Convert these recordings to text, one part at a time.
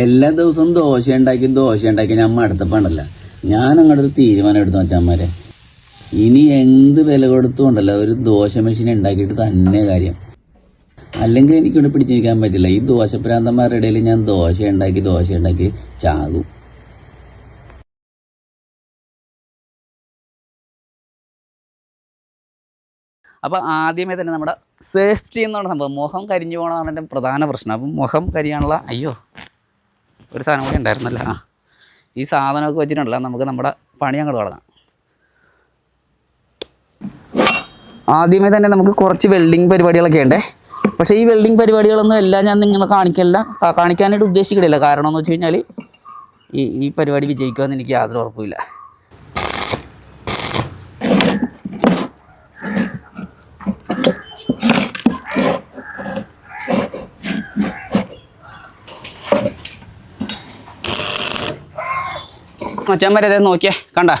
എല്ലാ ദിവസവും ദോശ ഉണ്ടാക്കി ദോശ ഉണ്ടാക്കി ഞാൻ പണ്ടല്ല ഞാൻ അങ്ങോട്ട് ഒരു തീരുമാനം എടുത്തു വെച്ചാമാരെ ഇനി എന്ത് വില കൊടുത്തുകൊണ്ടല്ല ഒരു ദോശ മെഷീൻ ഉണ്ടാക്കിയിട്ട് തന്നെ കാര്യം. അല്ലെങ്കിൽ എനിക്കിവിടെ പിടിച്ചിരിക്കാൻ പറ്റില്ല. ഈ ദോശപ്രാന്തന്മാരുടെ ഇടയിൽ ഞാൻ ദോശ ഉണ്ടാക്കി ദോശ ഉണ്ടാക്കി ചാകും. അപ്പോൾ ആദ്യമേ തന്നെ നമ്മുടെ സേഫ്റ്റി എന്നുള്ള സംഭവം. മുഖം കരിഞ്ഞു പോകണമെന്നാണ് എന്റെ പ്രധാന പ്രശ്നം. അപ്പം മുഖം കരിയാനുള്ള അയ്യോ. ഒരു സാധനം കൂടി ഉണ്ടായിരുന്നല്ല. ആ. ഈ സാധനമൊക്കെ വെച്ചിട്ടുണ്ടല്ലോ. നമുക്ക് നമ്മുടെ പണി അങ്ങോട്ട് തുടങ്ങാം. ആദ്യമേ തന്നെ നമുക്ക് കുറച്ച് വെൽഡിങ് പരിപാടികളൊക്കെ ഉണ്ടേ. പക്ഷേ ഈ വെൽഡിങ് പരിപാടികളൊന്നും എല്ലാം ഞാൻ നിങ്ങളെ കാണിക്കല്ല കാണിക്കാനായിട്ട് ഉദ്ദേശിക്കണില്ല. കാരണം എന്ന് വെച്ച് കഴിഞ്ഞാൽ ഈ ഈ പരിപാടി വിജയിക്കുമെന്ന് എനിക്ക് യാതൊരു ഉറപ്പുമില്ല. വരെ നോക്കിയേ കണ്ട?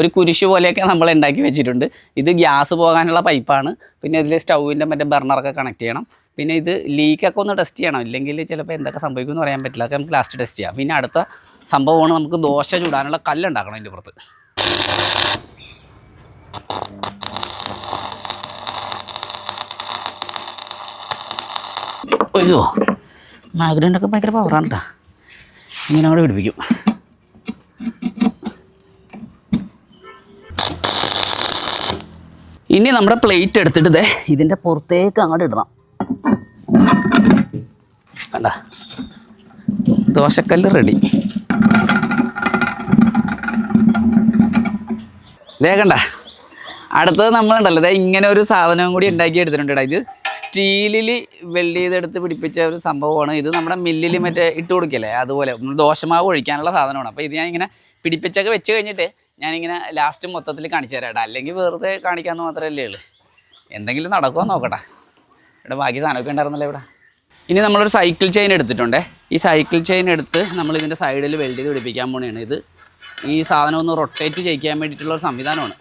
ഒരു കുരിശ് പോലെയൊക്കെ നമ്മൾ ഉണ്ടാക്കി വെച്ചിട്ടുണ്ട്. ഇത് ഗ്യാസ് പോകാനുള്ള പൈപ്പാണ്. പിന്നെ ഇതിൽ സ്റ്റൗവിന്റെ മറ്റേ ബർണറൊക്കെ കണക്ട് ചെയ്യണം. പിന്നെ ഇത് ലീക്കൊക്കെ ഒന്ന് ടെസ്റ്റ് ചെയ്യണം. ഇല്ലെങ്കിൽ ചിലപ്പോൾ എന്തൊക്കെ സംഭവിക്കും എന്ന് പറയാൻ പറ്റില്ല. അതൊക്കെ നമുക്ക് ലാസ്റ്റ് ടെസ്റ്റ് ചെയ്യാം. പിന്നെ അടുത്ത സംഭവമാണ് നമുക്ക് ദോശ ചൂടാനുള്ള കല്ലുണ്ടാക്കണം അതിന്റെ പുറത്ത്. അയ്യോ മാഗ്രൈൻഡൊക്കെ ഭയങ്കര പവറാണ് കേട്ടോ ഇങ്ങനെ അവിടെ പിടിപ്പിക്കും. ഇനി നമ്മുടെ പ്ലേറ്റ് എടുത്തിട്ട് ഇതിന്റെ പുറത്തേക്ക് അങ്ങോട്ട് ഇടണം. കണ്ട? ദോശക്കല്ല് റെഡി ദേ കണ്ട? അടുത്തത് നമ്മളുണ്ടല്ലോ. ദേ ഇങ്ങനെ ഒരു സാധനം കൂടി ഉണ്ടാക്കി എടുത്തിട്ടുണ്ട് ഇത്. സ്റ്റീലിൽ വെൽഡ് ചെയ്തെടുത്ത് പിടിപ്പിച്ച ഒരു സംഭവമാണ്. ഇത് നമ്മുടെ മില്ലിൽ മറ്റേ ഇട്ട് കൊടുക്കില്ലേ? അതുപോലെ ദോശമാവ് ഒഴിക്കാനുള്ള സാധനമാണ്. അപ്പോൾ ഇത് ഞാൻ ഇങ്ങനെ പിടിപ്പിച്ചൊക്കെ വെച്ച് കഴിഞ്ഞിട്ട് ഞാനിങ്ങനെ ലാസ്റ്റ് മൊത്തത്തിൽ കാണിച്ചു തരാം അല്ലെങ്കിൽ വെറുതെ കാണിക്കാമെന്ന് മാത്രമല്ലേ ഉള്ളൂ. എന്തെങ്കിലും നടക്കുമോ നോക്കട്ടെ. ഇവിടെ ബാക്കി സാധനമൊക്കെ ഉണ്ടായിരുന്നല്ലോ ഇവിടെ. ഇനി നമ്മളൊരു സൈക്കിൾ ചെയിൻ എടുത്തിട്ടുണ്ടേ. ഈ സൈക്കിൾ ചെയിൻ എടുത്ത് നമ്മൾ ഇതിന്റെ സൈഡിൽ വെൽഡ് ചെയ്ത് പിടിപ്പിക്കാൻ പോണെയാണ് ഇത് ഈ സാധനം ഒന്ന് റൊട്ടേറ്റ് ചെയ്യിക്കാൻ വേണ്ടിയിട്ടുള്ള ഒരു സംവിധാനമാണ്.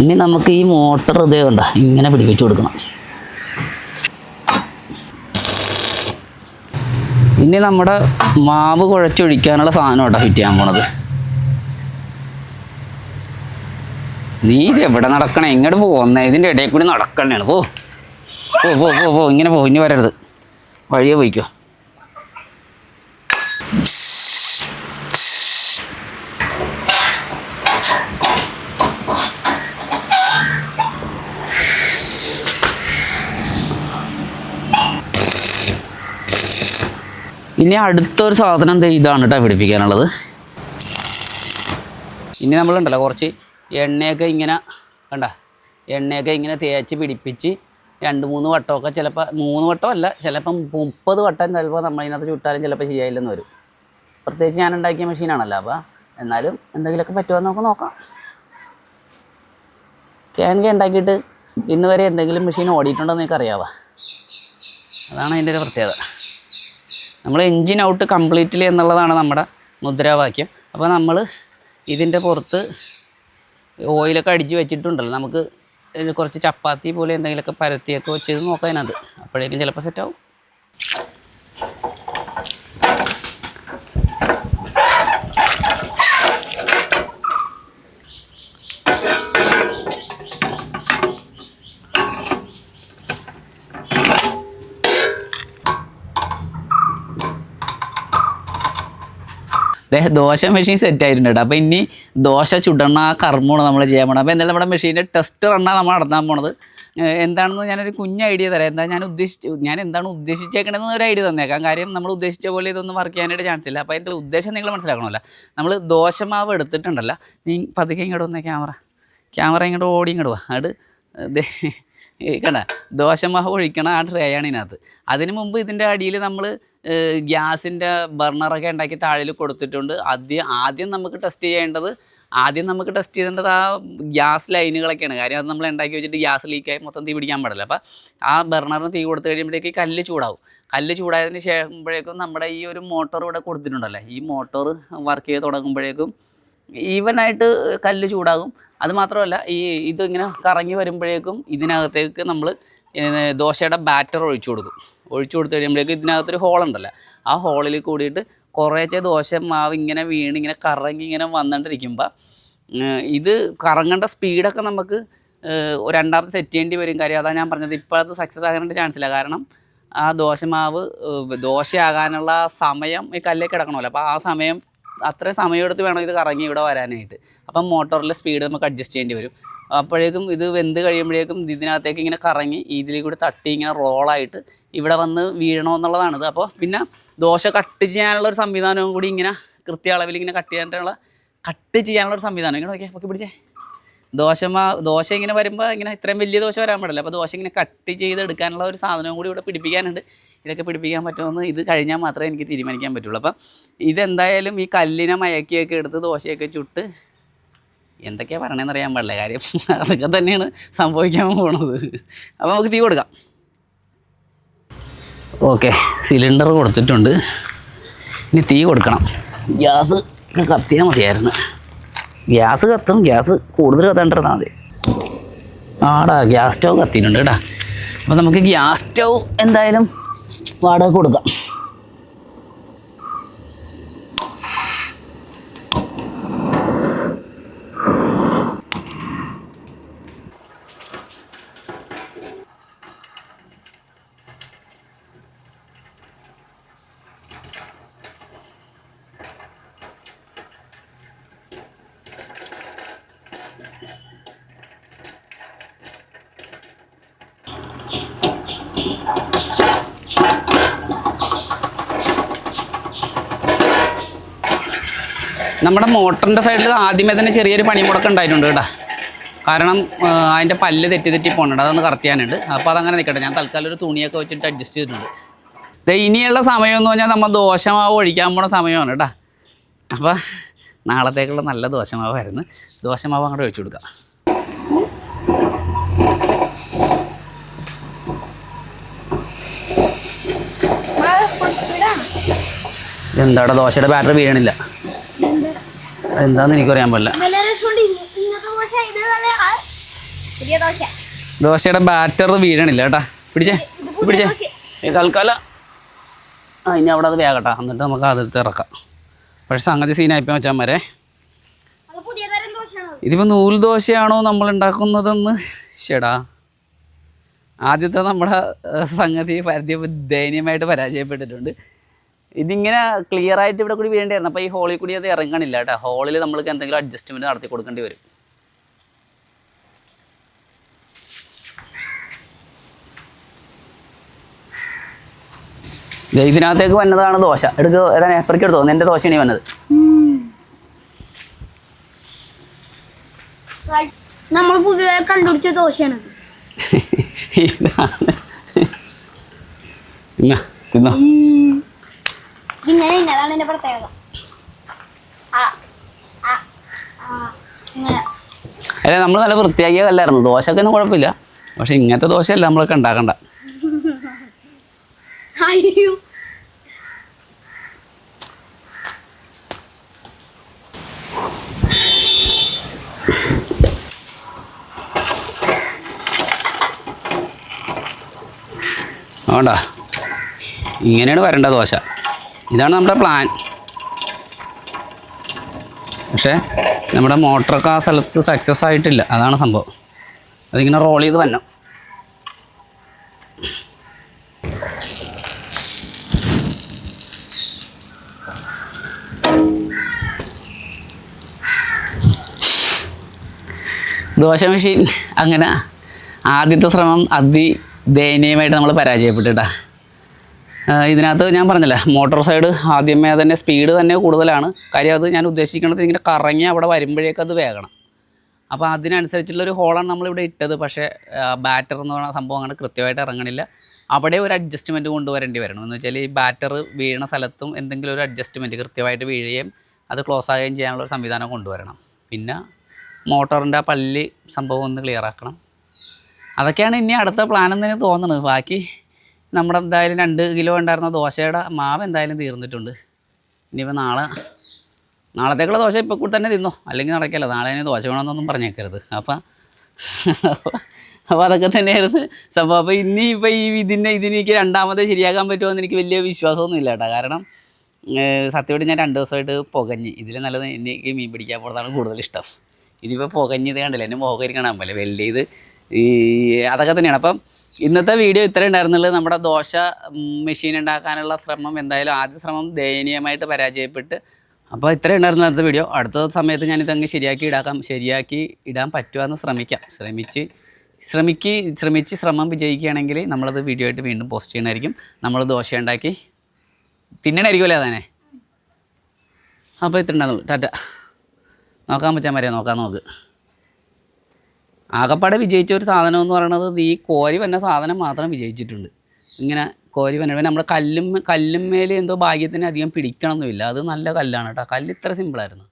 ഇനി നമുക്ക് ഈ മോട്ടർ ഇതേ കണ്ട ഇങ്ങനെ പിടിപ്പിച്ചു കൊടുക്കണം. ഇനി നമ്മുടെ മാവ് കുഴച്ചൊഴിക്കാനുള്ള സാധനം കേട്ടോ ഫിറ്റ് ചെയ്യാൻ പോണത്. നീ എവിടെ നടക്കണേ? ഇങ്ങോട്ട് പോകുന്നേ ഇതിന്റെ ഇടയിൽ കൂടി നടക്കണേ പോ പോ പോ പോ പോ ഇങ്ങനെ പോ ഇനി വരരുത്. വഴിയെ പോയിക്കോ. ഇനി അടുത്തൊരു സാധനം ഇതാണ് കേട്ടോ പിടിപ്പിക്കാനുള്ളത്. ഇനി നമ്മളുണ്ടല്ലോ കുറച്ച് എണ്ണയൊക്കെ ഇങ്ങനെ കണ്ട എണ്ണയൊക്കെ ഇങ്ങനെ തേച്ച് പിടിപ്പിച്ച് രണ്ട് മൂന്ന് വട്ടമൊക്കെ ചിലപ്പോൾ മൂന്ന് വട്ടം അല്ല ചിലപ്പം മുപ്പത് വട്ടം ചിലപ്പോൾ നമ്മളതിനകത്ത് ചുട്ടാലും ചിലപ്പോൾ ശരിയായില്ലെന്ന് വരും. പ്രത്യേകിച്ച് ഞാൻ ഉണ്ടാക്കിയ മെഷീനാണല്ലോ അപ്പോൾ എന്നാലും എന്തെങ്കിലുമൊക്കെ പറ്റുമോ നമുക്ക് നോക്കാം. ക്യാൻക ഉണ്ടാക്കിയിട്ട് ഇന്ന് വരെ എന്തെങ്കിലും മെഷീൻ ഓടിയിട്ടുണ്ടോ എന്ന് നിങ്ങൾക്ക് അറിയാവോ അതാണ് അതിന്റെ ഒരു പ്രത്യേകത. നമ്മൾ എൻജിൻ ഔട്ട് കംപ്ലീറ്റ്ലി എന്നുള്ളതാണ് നമ്മുടെ മുദ്രാവാക്യം. അപ്പോൾ നമ്മൾ ഇതിന്റെ പുറത്ത് ഓയിലൊക്കെ അടിച്ച് വെച്ചിട്ടുണ്ടല്ലോ. നമുക്ക് കുറച്ച് ചപ്പാത്തി പോലെ എന്തെങ്കിലുമൊക്കെ പരത്തിയൊക്കെ വെച്ചത് നോക്കാം അതിനകത്ത്. അപ്പോഴേക്കും ചിലപ്പോൾ സെറ്റാവും ദേ ദോശ മെഷീൻ സെറ്റ് ആയിട്ടുണ്ട്. അപ്പോൾ ഇനി ദോശ ചുടണ കർമ്മമാണ് നമ്മൾ ചെയ്യാൻ പോണത്. അപ്പോൾ എന്തായാലും നമ്മുടെ മെഷീന്റെ ടെസ്റ്റ് റണ്ണാണ് നമ്മൾ നടത്താൻ പോണത്. എന്താണെന്ന് ഞാനൊരു കുഞ്ഞ ഐഡിയ തരാം. എന്താ ഞാൻ ഉദ്ദേശിച്ച് ഞാൻ എന്താണ് ഉദ്ദേശിച്ചേക്കണമെന്ന് ഒരു ഐഡിയ തന്നേക്കാം. കാര്യം നമ്മൾ ഉദ്ദേശിച്ച പോലെ ഇതൊന്നും വർക്ക് ചെയ്യാനായിട്ട് ചാൻസ് ഇല്ല. അപ്പോൾ അതിന്റെ ഉദ്ദേശം നിങ്ങൾ മനസ്സിലാക്കണമല്ലോ. നമ്മൾ ദോശമാവ് എടുത്തിട്ടുണ്ടല്ലോ. നീ പതുക്കെ ഇങ്ങോട്ട് വന്നേ ക്യാമറ ക്യാമറ ഇങ്ങോട്ട് ഓടി ഇങ്ങോട്ട് വാ. അത് കണ്ട ദോശമാവ് ഒഴിക്കണ ആ ട്രേ ആണ് ഇതിനകത്ത്. അതിന് മുമ്പ് ഇതിന്റെ അടിയിൽ നമ്മൾ ഗ്യാസിന്റെ ബർണറൊക്കെ ഉണ്ടാക്കി താഴെ കൊടുത്തിട്ടുണ്ട്. ആദ്യം ആദ്യം നമുക്ക് ടെസ്റ്റ് ചെയ്യേണ്ടത് ആദ്യം നമുക്ക് ടെസ്റ്റ് ചെയ്യേണ്ടത് ആ ഗ്യാസ് ലൈനുകളൊക്കെയാണ്. കാര്യം അത് നമ്മൾ ഉണ്ടാക്കി വെച്ചിട്ട് ഗ്യാസ് ലീക്കായി മൊത്തം തീ പിടിക്കാൻ പാടില്ല. അപ്പോൾ ആ ബർണറിന് തീ കൊടുത്തു കഴിയുമ്പോഴേക്ക് കല്ല് ചൂടാവും. കല്ല് ചൂടായതിന് ശേഷമ്പോഴേക്കും നമ്മുടെ ഈ ഒരു മോട്ടോർ ഇവിടെ കൊടുത്തിട്ടുണ്ടല്ലോ? ഈ മോട്ടോർ വർക്ക് ചെയ്ത് തുടങ്ങുമ്പോഴേക്കും ഈവനായിട്ട് കല്ല് ചൂടാകും. അതുമാത്രമല്ല ഈ ഇതിങ്ങനെ കറങ്ങി വരുമ്പോഴേക്കും ഇതിനകത്തേക്ക് നമ്മൾ ദോശയുടെ ബാറ്റർ ഒഴിച്ചു കൊടുക്കും. ഒഴിച്ചു കൊടുത്തു കഴിയുമ്പോഴേക്കും ഇതിനകത്തൊരു ഹോളുണ്ടല്ലോ. ആ ഹോളിൽ കൂടിയിട്ട് കുറേശ്ശെ ദോശ മാവ് ഇങ്ങനെ വീണ് ഇങ്ങനെ കറങ്ങി ഇങ്ങനെ വന്നുകൊണ്ടിരിക്കുമ്പോൾ ഇത് കറങ്ങേണ്ട സ്പീഡൊക്കെ നമുക്ക് രണ്ടാമത് സെറ്റ് ചെയ്യേണ്ടി വരും കാര്യം. അതാണ് ഞാൻ പറഞ്ഞത്. ഇപ്പോഴത്തെ അത് സക്സസ് ആകാനുള്ള ചാൻസ് ഇല്ല. കാരണം ആ ദോശമാവ് മാവ് ദോശയാകാനുള്ള സമയം ഈ കല്ലേക്ക് കിടക്കണമല്ലോ. അപ്പോൾ ആ സമയം അത്ര സമയമെടുത്ത് വേണം ഇത് കറങ്ങി ഇവിടെ വരാനായിട്ട്. അപ്പം മോട്ടോറിലെ സ്പീഡ് നമുക്ക് അഡ്ജസ്റ്റ് ചെയ്യേണ്ടി വരും. അപ്പോഴേക്കും ഇത് വെന്ത് കഴിയുമ്പോഴേക്കും ഇതിനകത്തേക്ക് ഇങ്ങനെ കറങ്ങി ഇതിൽ കൂടി തട്ടി ഇങ്ങനെ റോളായിട്ട് ഇവിടെ വന്ന് വീഴണമെന്നുള്ളതാണിത് അപ്പോൾ പിന്നെ ദോശ കട്ട് ചെയ്യാനുള്ള ഒരു സംവിധാനവും കൂടി ഇങ്ങനെ കൃത്യ അളവിൽ ഇങ്ങനെ കട്ട് ചെയ്യാനുള്ള കട്ട് ചെയ്യാനുള്ള ഒരു സംവിധാനം. ഇങ്ങനെ നോക്കിയാൽ ഓക്കെ പിടിച്ചേ. ദോശ മാ ദോശ ഇങ്ങനെ വരുമ്പോൾ ഇങ്ങനെ ഇത്രയും വലിയ ദോശ വരാൻ പാടില്ല. അപ്പോൾ ദോശ ഇങ്ങനെ കട്ട് ചെയ്തെടുക്കാനുള്ള ഒരു സാധനവും കൂടി ഇവിടെ പിടിപ്പിക്കാനുണ്ട്. ഇതൊക്കെ പിടിപ്പിക്കാൻ പറ്റുമെന്ന് ഇത് കഴിഞ്ഞാൽ മാത്രമേ എനിക്ക് തീരുമാനിക്കാൻ പറ്റുള്ളൂ. അപ്പം ഇതെന്തായാലും ഈ കല്ലിനെ മയക്കിയൊക്കെ എടുത്ത് ദോശയൊക്കെ ചുട്ട് എന്തൊക്കെയാണ് പറയണതെന്ന് അറിയാൻ പാടില്ല. കാര്യം അതൊക്കെ തന്നെയാണ് സംഭവിക്കാൻ പോണത്. അപ്പോൾ നമുക്ക് തീ കൊടുക്കാം. ഓക്കെ സിലിണ്ടർ കൊടുത്തിട്ടുണ്ട്. ഇനി തീ കൊടുക്കണം. ഗ്യാസ് കത്തിയാൽ മതിയായിരുന്നു. ഗ്യാസ് കത്തും ഗ്യാസ് കൂടുതൽ കത്തേണ്ടിരുന്നാൽ മതി. ആടാ ഗ്യാസ് സ്റ്റൗ കത്തിയിട്ടുണ്ട് കേട്ടാ. അപ്പോൾ നമുക്ക് ഗ്യാസ് സ്റ്റൗ എന്തായാലും വാടക കൊടുക്കാം. നമ്മുടെ മോട്ടറിന്റെ സൈഡിൽ ആദ്യമേ തന്നെ ചെറിയൊരു പണിമുടക്കം ഉണ്ടായിട്ടുണ്ട് കേട്ടോ. കാരണം അതിന്റെ പല്ല് തെറ്റി തെറ്റി പോകുന്നുണ്ട് അതൊന്ന് കറക്റ്റ് ചെയ്യാനുണ്ട്. അപ്പോൾ അതങ്ങനെ നിൽക്കട്ടെ ഞാൻ തൽക്കാലം ഒരു തുണിയൊക്കെ വെച്ചിട്ട് അഡ്ജസ്റ്റ് ചെയ്തിട്ടുണ്ട്. ഇനിയുള്ള സമയം എന്ന് പറഞ്ഞാൽ നമ്മൾ ദോശമാവ് ഒഴിക്കാൻ പോണ സമയമാണ് കേട്ടോ. അപ്പോൾ നാളത്തേക്കുള്ള നല്ല ദോശമാവായിരുന്നു. ദോശമാവ് അങ്ങോട്ട് ഒഴിച്ചു കൊടുക്കാം. എന്താടാ ദോശയുടെ ബാറ്ററി വീഴണില്ല. എന്താന്ന് എനിക്കറിയാൻ ദോശ ദോശയുടെ ബാറ്റർ വീഴണില്ല കേട്ടാ. പിടിച്ചേ പിടിച്ചേ. തൽക്കാല. ആ ഇനി അവിടെ അത് വേഗട്ടാ. എന്നിട്ട് നമുക്ക് അതിലത്ത് ഇറക്കാം. പക്ഷേ സംഗതി സീനായിപ്പോ വെച്ചാൽ മരെ ഇതിപ്പോ. ഇതിപ്പോൾ നൂൽ ദോശയാണോ നമ്മൾ ഉണ്ടാക്കുന്നതെന്ന്? ശടാ ആദ്യത്തെ നമ്മുടെ സംഗതി ദയനീയമായിട്ട് പരാജയപ്പെട്ടിട്ടുണ്ട്. ഇതിങ്ങനെ ക്ലിയർ ആയിട്ട് ഇവിടെ കൂടി വീഴേണ്ടിയായിരുന്നു അപ്പോൾ ഈ ഹോളിൽ കൂടി അത് ഇറങ്ങണില്ല കേട്ടോ. ഹോളിൽ നമ്മൾക്ക് എന്തെങ്കിലും അഡ്ജസ്റ്റ്മെന്റ് നടത്തി കൊടുക്കേണ്ടി വരും. ഇതിനകത്തേക്ക് വന്നതാണ് ദോശ. എടുക്കുക ഏതാണ് എപ്പറയ്ക്ക് എടുത്തോ? എന്റെ ദോശയാണ് വന്നത്. നമ്മൾ പുതിയതായി കണ്ടുപിടിച്ച ദോശയാണ് ഇങ്ങനെ പ്രത്യേകത. ആ, അല്ല നമ്മൾ നല്ല വൃത്തിയാക്കിയ കല്ലായിരുന്നു ദോശക്കൊന്നും കുഴപ്പമില്ല. പക്ഷെ ഇങ്ങനത്തെ ദോശയല്ല നമ്മളൊക്കെ ഉണ്ടാക്കണ്ട. അയ്യോ അതുകൊണ്ടാ ഇങ്ങനെയാണ് വരേണ്ട ദോശ. ഇതാണ് നമ്മുടെ പ്ലാൻ പക്ഷേ നമ്മുടെ മോട്ടറൊക്കെ ആ സ്ഥലത്ത് സക്സസ് ആയിട്ടില്ല. അതാണ് സംഭവം. അതിങ്ങനെ റോൾ ചെയ്ത് വരണം. ദോശ മെഷീൻ അങ്ങനെ ആദ്യത്തെ ശ്രമം അതി ദയനീയമായിട്ട് നമ്മൾ പരാജയപ്പെട്ടിട്ടാ. ഇതിനകത്ത് ഞാൻ പറഞ്ഞില്ല മോട്ടോർ സൈഡ് ആദ്യമേ തന്നെ സ്പീഡ് തന്നെ കൂടുതലാണ്. കാര്യം അത് ഞാൻ ഉദ്ദേശിക്കുന്നത് ഇങ്ങനെ കറങ്ങി അവിടെ വരുമ്പോഴേക്കും അത് വേഗണം. അപ്പോൾ അതിനനുസരിച്ചുള്ളൊരു ഹോളാണ് നമ്മളിവിടെ ഇട്ടത്. പക്ഷേ ബാറ്റർ എന്ന് പറയുന്ന സംഭവം അങ്ങനെ കൃത്യമായിട്ട് ഇറങ്ങണില്ല. അവിടെ ഒരു അഡ്ജസ്റ്റ്മെന്റ് കൊണ്ടുവരേണ്ടി വരണം. എന്ന് വെച്ചാൽ ഈ ബാറ്റർ വീണ സ്ഥലത്തും എന്തെങ്കിലും ഒരു അഡ്ജസ്റ്റ്മെന്റ് കൃത്യമായിട്ട് വീഴുകയും അത് ക്ലോസ് ആകുകയും ചെയ്യാനുള്ള ഒരു സംവിധാനം കൊണ്ടുവരണം. പിന്നെ മോട്ടറിന്റെ ആ പള്ളി സംഭവം ഒന്ന് ക്ലിയർ ആക്കണം. അതൊക്കെയാണ് ഇനി അടുത്ത പ്ലാൻ എന്ന് എനിക്ക് തോന്നുന്നത് ബാക്കി നമ്മുടെ എന്തായാലും രണ്ട് കിലോ ഉണ്ടായിരുന്ന ദോശയുടെ മാവ് എന്തായാലും തീർന്നിട്ടുണ്ട്. ഇനിയിപ്പോൾ നാളെ നാളത്തേക്കുള്ള ദോശ ഇപ്പോൾ കൂടി തന്നെ തിന്നോ? അല്ലെങ്കിൽ നടക്കില്ല. നാളെ ഇനി ദോശ വേണമെന്നൊന്നും പറഞ്ഞേക്കരുത്. അപ്പം അപ്പോൾ അതൊക്കെ തന്നെയായിരുന്നു സംഭവം. അപ്പോൾ ഇനി ഇപ്പോൾ ഈ ഇതിനെ ഇതിനെനിക്ക് രണ്ടാമത് ശരിയാക്കാൻ പറ്റുമോ എനിക്ക് വലിയ വിശ്വാസമൊന്നും ഇല്ല കേട്ടോ. കാരണം സത്യമായിട്ട് ഞാൻ രണ്ട് ദിവസമായിട്ട് പുകഞ്ഞ്. ഇതിൽ നല്ലത് എനിക്ക് മീൻ പിടിക്കാൻ പോകുന്നതാണ് കൂടുതൽ ഇഷ്ടം. ഇതിപ്പോൾ പുകഞ്ഞത് കണ്ടില്ല? എന്റെ മുഖം പോലെ വലിയ ചെയ്ത് ഈ അതൊക്കെ തന്നെയാണ്. അപ്പം ഇന്നത്തെ വീഡിയോ ഇത്ര ഉണ്ടായിരുന്നുള്ളത് നമ്മുടെ ദോശ മെഷീൻ ഉണ്ടാക്കാനുള്ള ശ്രമം എന്തായാലും ആദ്യ ശ്രമം ദയനീയമായിട്ട് പരാജയപ്പെട്ട്. അപ്പോൾ ഇത്ര ഉണ്ടായിരുന്നു അടുത്ത വീഡിയോ. അടുത്ത സമയത്ത് ഞാൻ ഇതങ്ങ് ശരിയാക്കി ഇടാക്കാം. ശരിയാക്കി ഇടാൻ പറ്റുമെന്ന് ശ്രമിക്കാം. ശ്രമിച്ച് ശ്രമിക്ക് ശ്രമിച്ച് ശ്രമം വിജയിക്കുകയാണെങ്കിൽ നമ്മളത് വീഡിയോ ആയിട്ട് വീണ്ടും പോസ്റ്റ് ചെയ്യണമായിരിക്കും. നമ്മൾ ദോശ ഉണ്ടാക്കി തിന്നണമായിരിക്കുമല്ലേ അതന്നെ അപ്പോൾ ഇത്ര ഉണ്ടാകുന്നു ടാറ്റ. നോക്കാൻ പറ്റാൻ വരെ നോക്കാൻ നോക്ക്. ആകപ്പാടെ വിജയിച്ച ഒരു സാധനം എന്ന് പറയുന്നത് ഈ കോരി വന്ന സാധനം മാത്രം വിജയിച്ചിട്ടുണ്ട്. ഇങ്ങനെ കോരി വന്ന നമ്മുടെ കല്ലും കല്ലും മേലെ എന്തോ ഭാഗ്യത്തിന് അധികം പിടിക്കണമെന്നില്ല അത് നല്ല കല്ലാണ് കേട്ടോ. കല്ല് ഇത്ര സിമ്പിളായിരുന്നു